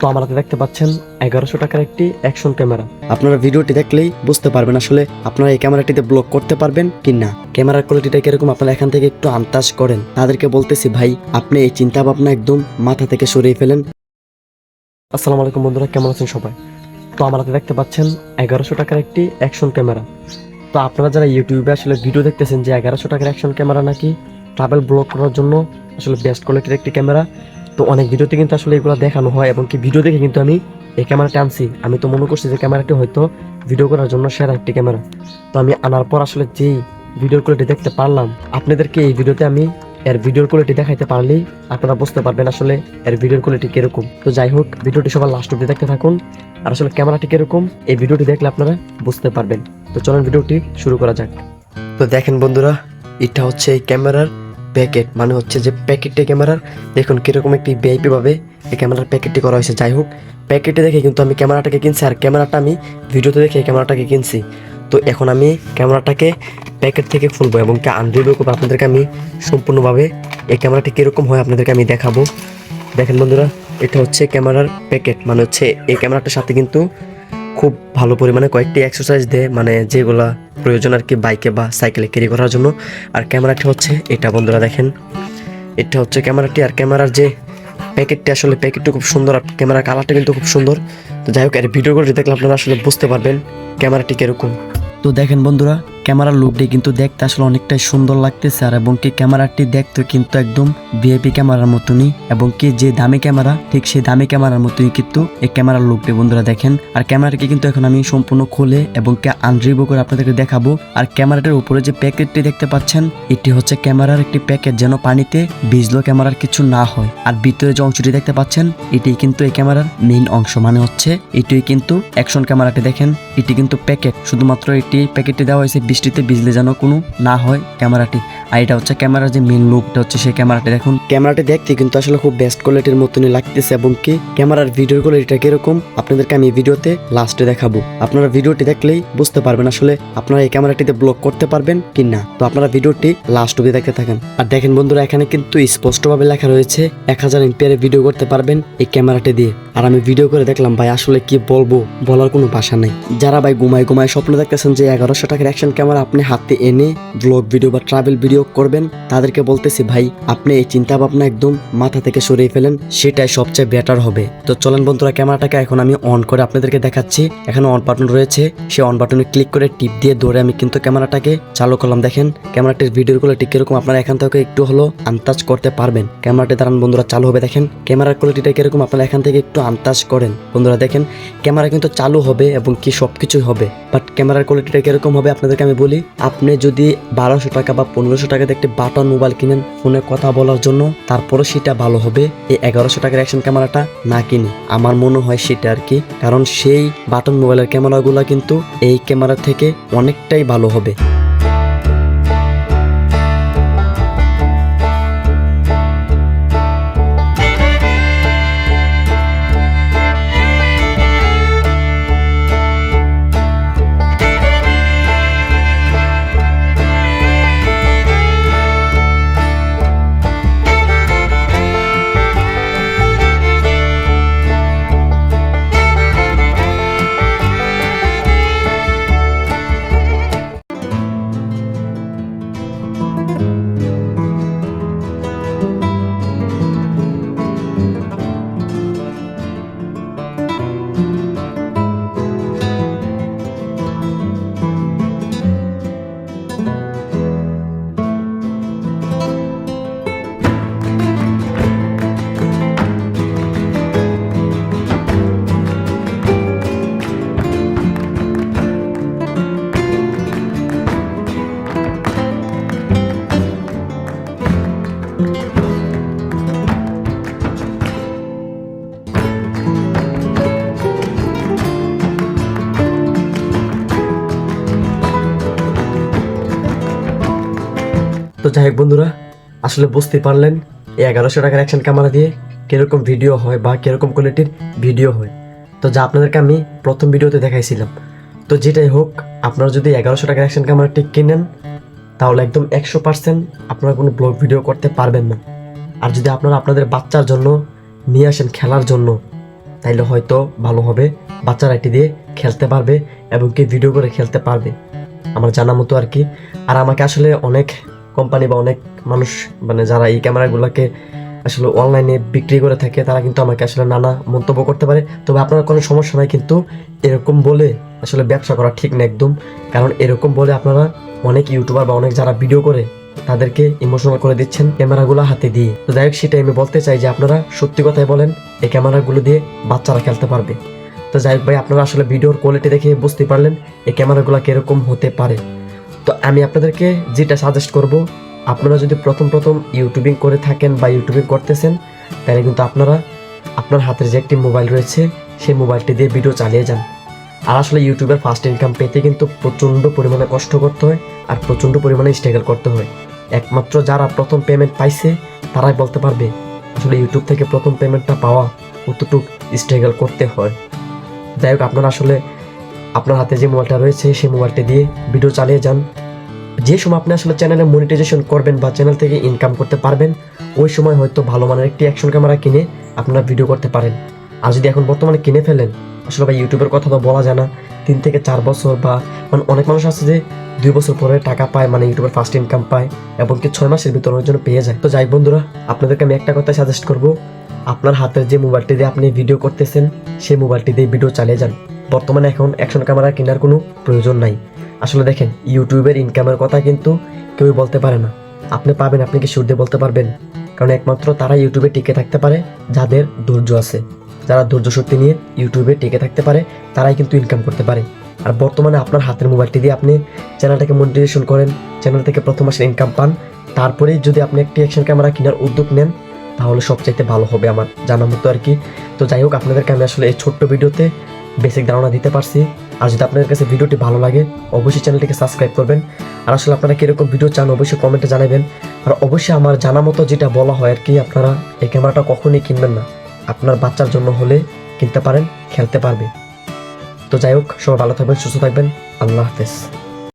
তো আমার হাতে দেখতে পাচ্ছেন এগারোশো টাকার একটি অ্যাকশন ক্যামেরা। আপনারা ভিডিওটি দেখলেই বুঝতে পারবেন আসলে আপনারা এই ক্যামেরাটিতে ব্লক করতে পারবেন কি না। ক্যামেরার কোয়ালিটিটা কীরকম আপনারা এখান থেকে একটু আন্দাজ করেন। তাদেরকে বলতেছি ভাই আপনি এই চিন্তা ভাবনা একদম মাথা থেকে সরিয়ে ফেলেন। আসসালামু আলাইকুম বন্ধুরা কেমন আছেন সবাই? তো আমার হাতে দেখতে পাচ্ছেন এগারোশো টাকার একটি অ্যাকশন ক্যামেরা। তো আপনারা যারা ইউটিউবে আসলে ভিডিও দেখতেছেন যে এগারোশো টাকার অ্যাকশন ক্যামেরা নাকি ট্রাভেল ব্লগ করার জন্য আসলে বেস্ট কোয়ালিটির একটি ক্যামেরা তো অনেক ভিডিওতে কিন্তু আসলে এগুলো দেখানো হয় এবং কি ভিডিও দেখে কিন্তু আমি এই ক্যামেরাটা আনছি। আমি তো মনে করছি যে ক্যামেরাটি হয়তো ভিডিও করার জন্য সেরা একটি ক্যামেরা। তো আমি আনার পর আসলে যেই ভিডিওর কোয়ালিটি দেখতে পারলাম, আপনাদেরকে এই ভিডিওতে আমি এর ভিডিওর কোয়ালিটি দেখাইতে পারলেই আপনারা বুঝতে পারবেন আসলে এর ভিডিওর কোয়ালিটি কীরকম। তো যাই হোক, ভিডিওটি সবার লাস্ট অব্দি দেখতে থাকুন, আর আসলে ক্যামেরাটি কীরকম, এই ভিডিওটি দেখলে আপনারা বুঝতে পারবেন। তো চলুন ভিডিওটি শুরু করা যাক। তো দেখেন বন্ধুরা, এটা হচ্ছে এই ক্যামেরার প্যাকেট মানে হচ্ছে যে প্যাকেটটি ক্যামেরার দেখুন কীরকম একটি ভিআইপি ভাবে এই ক্যামেরার প্যাকেটটি করা হয়েছে। যাই হোক প্যাকেটে দেখে কিন্তু আমি ক্যামেরাটাকে কিনছি, আর ক্যামেরাটা আমি ভিডিওতে দেখে ক্যামেরাটাকে কিনছি। তো এখন আমি ক্যামেরাটাকে প্যাকেট থেকে খুলবো এবং আনরিভিউ করব আপনাদেরকে আমি সম্পূর্ণভাবে এই ক্যামেরাটি কীরকম হয় আপনাদেরকে আমি দেখাবো। দেখেন বন্ধুরা, এটা হচ্ছে ক্যামেরার প্যাকেট মানে হচ্ছে এই ক্যামেরাটার সাথে কিন্তু খুব ভালো পরিমাণে কয়েকটি এক্সারসাইজ দেয় মানে যেগুলো প্রয়োজন আর কি বাইকে বা সাইকেলে ক্যারি করার জন্য। আর ক্যামেরাটি হচ্ছে এটা, বন্ধুরা দেখেন। এটা হচ্ছে ক্যামেরাটি আর ক্যামেরার যে প্যাকেটটি আসলে প্যাকেটটি খুব সুন্দর, আর ক্যামেরার কালারটি কিন্তু খুব সুন্দর। তো যাই হোক, এর ভিডিওগুলো দেখলে আপনারা আসলে বুঝতে পারবেন ক্যামেরাটি কীরকম। তো দেখেন বন্ধুরা ক্যামেরার লুকটি কিন্তু দেখতে আসলে অনেকটাই সুন্দর লাগতেছে, আর এবং কি ক্যামেরাটি দেখতে কিন্তু একদম ভিআইপি ক্যামেরার মতনই, এবং কি যে দামি ক্যামেরা, ঠিক সেই দামি ক্যামেরার মতনই কিন্তু এই ক্যামেরার লুকটি বন্ধুরা দেখেন। আর ক্যামেরাটিকে কিন্তু এখন আমি সম্পূর্ণ খুলে এবং কি আনরিভিউ করে আপনাদেরকে দেখাবো। আর ক্যামেরাটির উপরে যে প্যাকেটটি দেখতে পাচ্ছেন, এটি হচ্ছে ক্যামেরার একটি প্যাকেট যেন পানিতে ভিজলো ক্যামেরার কিছু না হয়। আর ভিতরে যে অংশটি দেখতে পাচ্ছেন, এটি কিন্তু এই ক্যামেরার মেইন অংশ মানে হচ্ছে এটি কিন্তু অ্যাকশন ক্যামেরাটি দেখেন, এটি কিন্তু প্যাকেট। শুধুমাত্র এটি প্যাকেটটি দেওয়া হয়েছে বৃষ্টিতে ভিজলে যেন কোনো না হয় ক্যামেরাটি। আর এটা হচ্ছে ক্যামেরার যে মেইন লুকটা হচ্ছে সেই ক্যামেরাটি দেখুন। ক্যামেরাটি দেখতে কিন্তু আসলে খুব বেস্ট কোয়ালিটির মতনই লাগতেছে এবং কি ক্যামেরার ভিডিও কোয়ালিটিটা কীরকম আপনাদেরকে আমি ভিডিওতে লাস্টে দেখাবো। আপনারা ভিডিওটি দেখলেই বুঝতে পারবেন আসলে আপনারা এই ক্যামেরাটিতে ব্লক করতে পারবেন কি না। তো আপনারা ভিডিওটি লাস্ট অব্দি দেখতে থাকেন। আর দেখেন বন্ধুরা, এখানে কিন্তু স্পষ্টভাবে লেখা রয়েছে, এক হাজার এমপিয়ারে ভিডিও করতে পারবেন এই ক্যামেরাটি দিয়ে। আর আমি ভিডিও করে দেখলাম, ভাই, আসলে কি বলব? বলার কোনো ভাষা নেই। যারা ভাই ঘুমায় ঘুমায় স্বপ্ন দেখতেছেন যে এগারোশো টাকার অ্যাকশন ক্যামেরা আপনি হাতে এনে ব্লগ ভিডিও বা ট্রাভেল ভিডিও করবেন, তাদেরকে বলতেছি, ভাই, আপনি এই চিন্তা ভাবনা একদম মাথা থেকে সরিয়ে ফেলেন, সেটাই সবচেয়ে বেটার হবে। তো চলেন বন্ধুরা, ক্যামেরাটাকে এখন আমি অন করে আপনাদেরকে দেখাচ্ছি। এখানে অন বাটন রয়েছে, সেই অন বাটনে ক্লিক করে টিপ দিয়ে ধরে আমি কিন্তু ক্যামেরাটাকে চালু করলাম। দেখেন, ক্যামেরাটির ভিডিওর কোয়ালিটি কীরকম আপনারা এখান থেকে একটু হলো আন্তাজ করতে পারবেন। ক্যামেরাটি দাঁড়ান বন্ধুরা, চালু হবে। দেখেন, ক্যামেরার কোয়ালিটিটা কীরকম, আপনারা এখান থেকে একটু আন্তাজ করেন। বন্ধুরা, দেখেন, ক্যামেরা কিন্তু চালু হবে এবং কি সব কিছুই হবে বাট ক্যামেরার কোয়ালিটিটা কীরকম হবে, আপনাদেরকে আমি বলি, আপনি যদি বারোশো টাকা বা পনেরোশো টাকাতে একটি বাটন মোবাইল কিনেন ফোনে কথা বলার জন্য। তারপরে সেটা ভালো হবে। এই এগারোশো টাকার অ্যাকশন ক্যামেরাটা না কিনে। আমার মনে হয় সেটা আর কি। কারণ সেই বাটন মোবাইলের ক্যামেরাগুলো কিন্তু এই ক্যামেরা থেকে অনেকটাই ভালো হবে। তো যাই হোক বন্ধুরা, আসলে বুঝতে পারলেন, এই এগারোশো টাকার অ্যাকশন ক্যামেরা দিয়ে কীরকম ভিডিও হয় বা কীরকম কোয়ালিটির ভিডিও হয়। তো যা আপনাদেরকে আমি প্রথম ভিডিওতে দেখাইছিলাম। তো যেটাই হোক, আপনারা যদি এগারোশো টাকার অ্যাকশন ক্যামেরাটি কিনেন, তাহলে একদম একশো পার্সেন্ট আপনারা কোনো ব্লগ ভিডিও করতে পারবেন না। আর যদি আপনারা আপনাদের বাচ্চার জন্য নিয়ে আসেন খেলার জন্য, তাইলে হয়তো ভালো হবে বাচ্চারা এটি দিয়ে খেলতে পারবে এবং কি ভিডিও করে খেলতে পারবে। আমার জানা মতো আর কি। আর আমাকে আসলে অনেক কোম্পানি বা অনেক মানুষ মানে যারা এই ক্যামেরাগুলোকে আসলে অনলাইনে বিক্রি করে থাকে, তারা কিন্তু আমাকে আসলে নানা মন্তব্য করতে পারে। তবে আপনার কোনো সমস্যা নাই, কিন্তু এরকম বলে আসলে ব্যবসা করা ঠিক না একদম। কারণ এরকম বলে আপনারা অনেক ইউটিউবার বা অনেক যারা ভিডিও করে, তাদেরকে ইমোশনাল করে দিচ্ছেন ক্যামেরাগুলো হাতে দিয়ে। তো যাই হোক, সেটাই আমি বলতে চাই যে আপনারা সত্যি কথাই বলেন, এই ক্যামেরাগুলো দিয়ে বাচ্চারা খেলতে পারবে। তো যাই হোক ভাই, আপনারা আসলে ভিডিওর কোয়ালিটি দেখে বুঝতে পারলেন, এই ক্যামেরাগুলো কীরকম হতে পারে। তো আমি আপনাদেরকে যেটা সাজেস্ট করব, আপনারা যদি প্রথম প্রথম ইউটিউবিং করে থাকেন বা ইউটিউবিং করতেছেন, তাহলে কিন্তু আপনারা, আপনার হাতের যে একটি মোবাইল রয়েছে, সেই মোবাইলটি দিয়ে ভিডিও চালিয়ে যান। আর আসলে ইউটিউবের ফার্স্ট ইনকাম পেতে কিন্তু প্রচণ্ড পরিমাণে কষ্ট করতে হয় আর প্রচণ্ড পরিমাণে স্ট্রাগল করতে হয়। একমাত্র যারা প্রথম পেমেন্ট পাইছে, তারাই বলতে পারবে, আসলে ইউটিউব থেকে প্রথম পেমেন্টটা পাওয়া কতটুক স্ট্রাগল করতে হয়। যাই হোক, আপনারা আসলে আপনার হাতে যে মোবাইলটা রয়েছে, সেই মোবাইলটা দিয়ে ভিডিও চালিয়ে যান। যে সময় আপনি আসলে চ্যানেলে মনিটাইজেশন করবেন বা চ্যানেল থেকে ইনকাম করতে পারবেন, ওই সময় হয়তো ভালো মানের একটি অ্যাকশন ক্যামেরা কিনে আপনারা ভিডিও করতে পারেন। আর যদি এখন বর্তমানে কিনে ফেলেন, আসলে ভাই ইউটিউবের কথা তো বলা যায় না, তিন থেকে চার বছর বা মানে অনেক মানুষ আছে যে দুই বছর পরে টাকা পায় মানে ইউটিউবের ফার্স্ট ইনকাম পায় এবং কি ছয় মাসের ভিতরে ওর জন্য পেয়ে যায়। তো যাই বন্ধুরা, আপনাদেরকে আমি একটা কথা সাজেস্ট করব, আপনার হাতের যে মোবাইলটি দিয়ে আপনি ভিডিও করতেছেন, সেই মোবাইলটি দিয়ে ভিডিও চালিয়ে যান। বর্তমানে এখন অ্যাকশন ক্যামেরা কেনার কোনো প্রয়োজন নাই। আসলে দেখেন ইউটিউবের ইনকামের কথা কিন্তু কেউই বলতে পারে না। আপনি পাবেন, আপনি কি সুর দিয়ে বলতে পারবেন? কারণ একমাত্র তারা ইউটিউবে টিকে থাকতে পারে যাদের ধৈর্য আছে। যারা ধৈর্য শক্তি নিয়ে ইউটিউবে টিকে থাকতে পারে, তারাই কিন্তু ইনকাম করতে পারে। আর বর্তমানে আপনার হাতের মোবাইলটি দিয়ে আপনি চ্যানেলটাকে মনিটাইজেশন করেন চ্যানেল থেকে প্রথম মাসের ইনকাম পান। তারপরেই যদি আপনি একটি অ্যাকশন ক্যামেরা কেনার উদ্যোগ নেন, তাহলে সবচাইতে ভালো হবে আমার জানা মতো আর কি। তো যাই হোক, আপনাদেরকে আমি আসলে এই ছোট্ট ভিডিওতে বেসিক ধারণা দিতে পারছি। আর যদি আপনাদের কাছে ভিডিওটি ভালো লাগে, অবশ্যই চ্যানেলটিকে সাবস্ক্রাইব করবেন। আর আসলে আপনারা কীরকম ভিডিও চান, অবশ্যই কমেন্টে জানাবেন। আর অবশ্যই আমার জানা মতো যেটা বলা হয় আর কি, আপনারা এই ক্যামেরাটা কখনোই কিনবেন না। আপনার বাচ্চার জন্য হলে কিনতে পারেন, খেলতে পারবে। তো যাই হোক, সবাই ভালো থাকবেন, সুস্থ থাকবেন। আল্লাহ হাফেজ।